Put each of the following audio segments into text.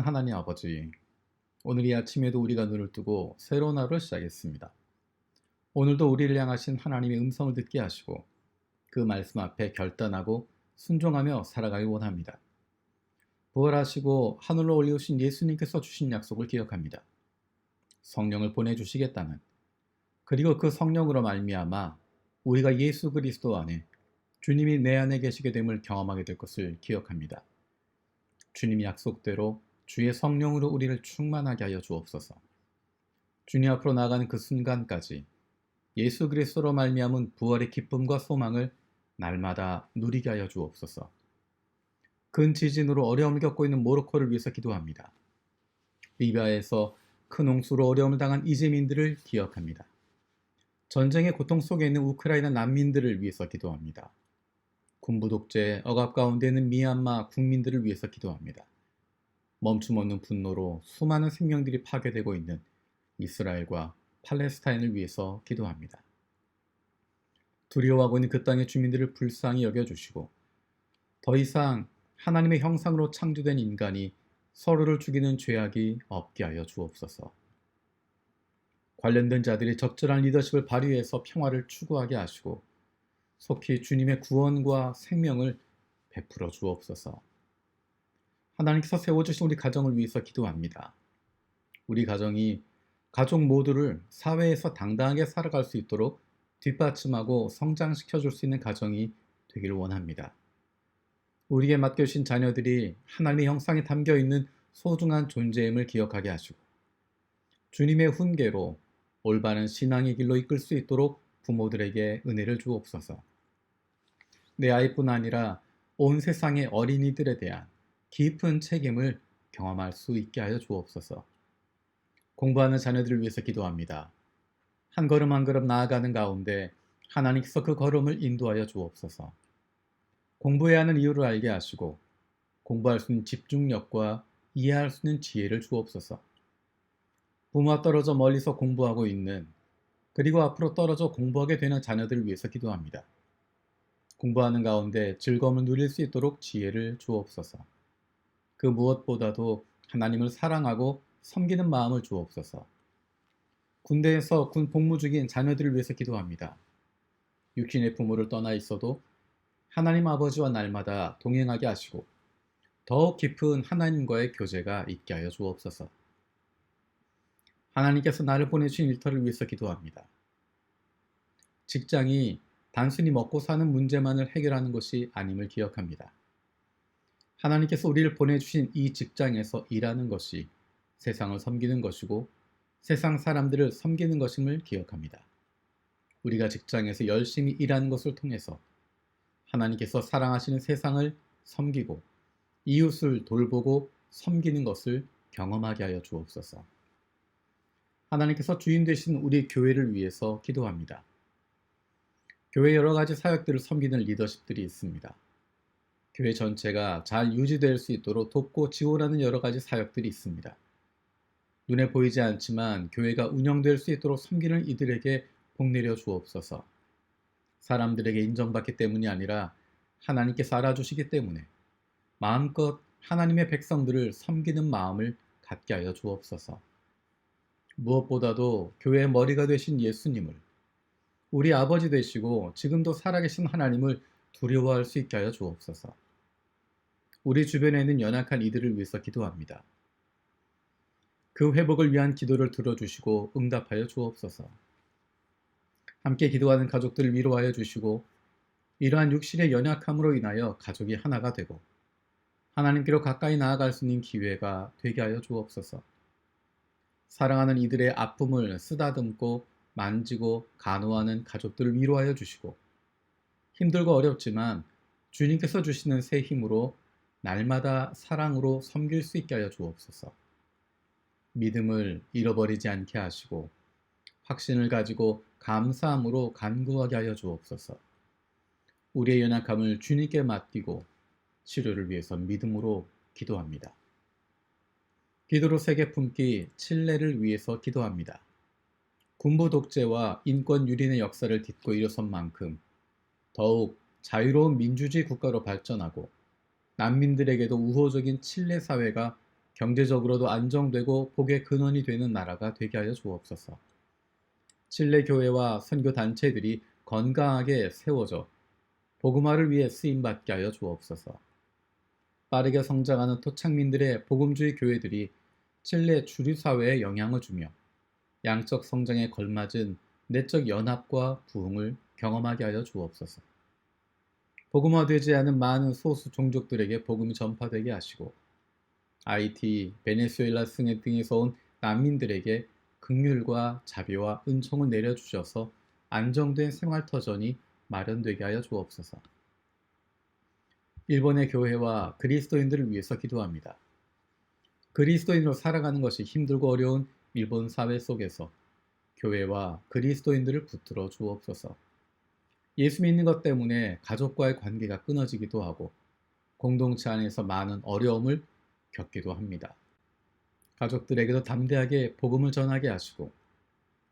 사랑하는 하나님 아버지, 오늘 이 아침에도 우리가 눈을 뜨고 새로운 하루를 시작했습니다. 오늘도 우리를 향하신 하나님의 음성을 듣게 하시고 그 말씀 앞에 결단하고 순종하며 살아가길 원합니다. 부활하시고 하늘로 올리우신 예수님께서 주신 약속을 기억합니다. 성령을 보내주시겠다는 그리고 그 성령으로 말미암아 우리가 예수 그리스도 안에 주님이 내 안에 계시게 됨을 경험하게 될 것을 기억합니다. 주님이 약속대로 주의 성령으로 우리를 충만하게 하여 주옵소서. 주님 앞으로 나아가는 그 순간까지 예수 그리스도로 말미암은 부활의 기쁨과 소망을 날마다 누리게 하여 주옵소서. 근 지진으로 어려움을 겪고 있는 모로코를 위해서 기도합니다. 리비아에서 큰 홍수로 어려움을 당한 이재민들을 기억합니다. 전쟁의 고통 속에 있는 우크라이나 난민들을 위해서 기도합니다. 군부 독재, 억압 가운데 있는 미얀마 국민들을 위해서 기도합니다. 멈춤 없는 분노로 수많은 생명들이 파괴되고 있는 이스라엘과 팔레스타인을 위해서 기도합니다. 두려워하고 있는 그 땅의 주민들을 불쌍히 여겨주시고 더 이상 하나님의 형상으로 창조된 인간이 서로를 죽이는 죄악이 없게 하여 주옵소서. 관련된 자들이 적절한 리더십을 발휘해서 평화를 추구하게 하시고 속히 주님의 구원과 생명을 베풀어 주옵소서. 하나님께서 세워주신 우리 가정을 위해서 기도합니다. 우리 가정이 가족 모두를 사회에서 당당하게 살아갈 수 있도록 뒷받침하고 성장시켜 줄 수 있는 가정이 되기를 원합니다. 우리에게 맡겨주신 자녀들이 하나님의 형상에 담겨 있는 소중한 존재임을 기억하게 하시고 주님의 훈계로 올바른 신앙의 길로 이끌 수 있도록 부모들에게 은혜를 주옵소서. 내 아이뿐 아니라 온 세상의 어린이들에 대한 깊은 책임을 경험할 수 있게 하여 주옵소서. 공부하는 자녀들을 위해서 기도합니다. 한 걸음 한 걸음 나아가는 가운데 하나님께서 그 걸음을 인도하여 주옵소서. 공부해야 하는 이유를 알게 하시고 공부할 수 있는 집중력과 이해할 수 있는 지혜를 주옵소서. 부모와 떨어져 멀리서 공부하고 있는 그리고 앞으로 떨어져 공부하게 되는 자녀들을 위해서 기도합니다. 공부하는 가운데 즐거움을 누릴 수 있도록 지혜를 주옵소서. 그 무엇보다도 하나님을 사랑하고 섬기는 마음을 주옵소서. 군대에서 군 복무 중인 자녀들을 위해서 기도합니다. 육신의 부모를 떠나 있어도 하나님 아버지와 날마다 동행하게 하시고 더욱 깊은 하나님과의 교제가 있게 하여 주옵소서. 하나님께서 나를 보내주신 일터를 위해서 기도합니다. 직장이 단순히 먹고 사는 문제만을 해결하는 것이 아님을 기억합니다. 하나님께서 우리를 보내주신 이 직장에서 일하는 것이 세상을 섬기는 것이고 세상 사람들을 섬기는 것임을 기억합니다. 우리가 직장에서 열심히 일하는 것을 통해서 하나님께서 사랑하시는 세상을 섬기고 이웃을 돌보고 섬기는 것을 경험하게 하여 주옵소서. 하나님께서 주인 되신 우리 교회를 위해서 기도합니다. 교회 여러 가지 사역들을 섬기는 리더십들이 있습니다. 교회 전체가 잘 유지될 수 있도록 돕고 지원하는 여러 가지 사역들이 있습니다. 눈에 보이지 않지만 교회가 운영될 수 있도록 섬기는 이들에게 복 내려 주옵소서. 사람들에게 인정받기 때문이 아니라 하나님께서 알아주시기 때문에 마음껏 하나님의 백성들을 섬기는 마음을 갖게 하여 주옵소서. 무엇보다도 교회의 머리가 되신 예수님을 우리 아버지 되시고 지금도 살아계신 하나님을 두려워할 수 있게 하여 주옵소서. 우리 주변에 있는 연약한 이들을 위해서 기도합니다. 그 회복을 위한 기도를 들어주시고 응답하여 주옵소서. 함께 기도하는 가족들을 위로하여 주시고 이러한 육신의 연약함으로 인하여 가족이 하나가 되고 하나님께로 가까이 나아갈 수 있는 기회가 되게 하여 주옵소서. 사랑하는 이들의 아픔을 쓰다듬고 만지고 간호하는 가족들을 위로하여 주시고 힘들고 어렵지만 주님께서 주시는 새 힘으로 날마다 사랑으로 섬길 수 있게 하여 주옵소서. 믿음을 잃어버리지 않게 하시고 확신을 가지고 감사함으로 간구하게 하여 주옵소서. 우리의 연약함을 주님께 맡기고 치료를 위해서 믿음으로 기도합니다. 기도로 세계 품기 칠레를 위해서 기도합니다. 군부 독재와 인권 유린의 역사를 딛고 일어선 만큼 더욱 자유로운 민주주의 국가로 발전하고 난민들에게도 우호적인 칠레 사회가 경제적으로도 안정되고 복의 근원이 되는 나라가 되게 하여 주옵소서. 칠레 교회와 선교 단체들이 건강하게 세워져 복음화를 위해 쓰임 받게 하여 주옵소서. 빠르게 성장하는 토착민들의 복음주의 교회들이 칠레 주류 사회에 영향을 주며 양적 성장에 걸맞은 내적 연합과 부흥을 경험하게 하여 주옵소서. 복음화되지 않은 많은 소수 종족들에게 복음이 전파되게 하시고 아이티, 베네수엘라 승해 등에서 온 난민들에게 극률과 자비와 은총을 내려주셔서 안정된 생활터전이 마련되게 하여 주옵소서. 일본의 교회와 그리스도인들을 위해서 기도합니다. 그리스도인으로 살아가는 것이 힘들고 어려운 일본 사회 속에서 교회와 그리스도인들을 붙들어 주옵소서. 예수 믿는 것 때문에 가족과의 관계가 끊어지기도 하고 공동체 안에서 많은 어려움을 겪기도 합니다. 가족들에게도 담대하게 복음을 전하게 하시고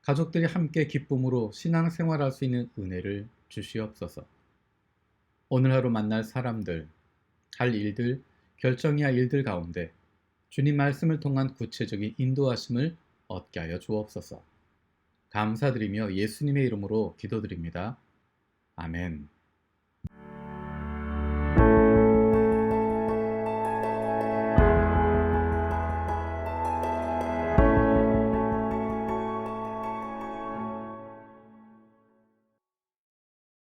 가족들이 함께 기쁨으로 신앙 생활할 수 있는 은혜를 주시옵소서. 오늘 하루 만날 사람들, 할 일들, 결정해야 할 일들 가운데 주님 말씀을 통한 구체적인 인도하심을 얻게 하여 주옵소서. 감사드리며 예수님의 이름으로 기도드립니다. 아멘.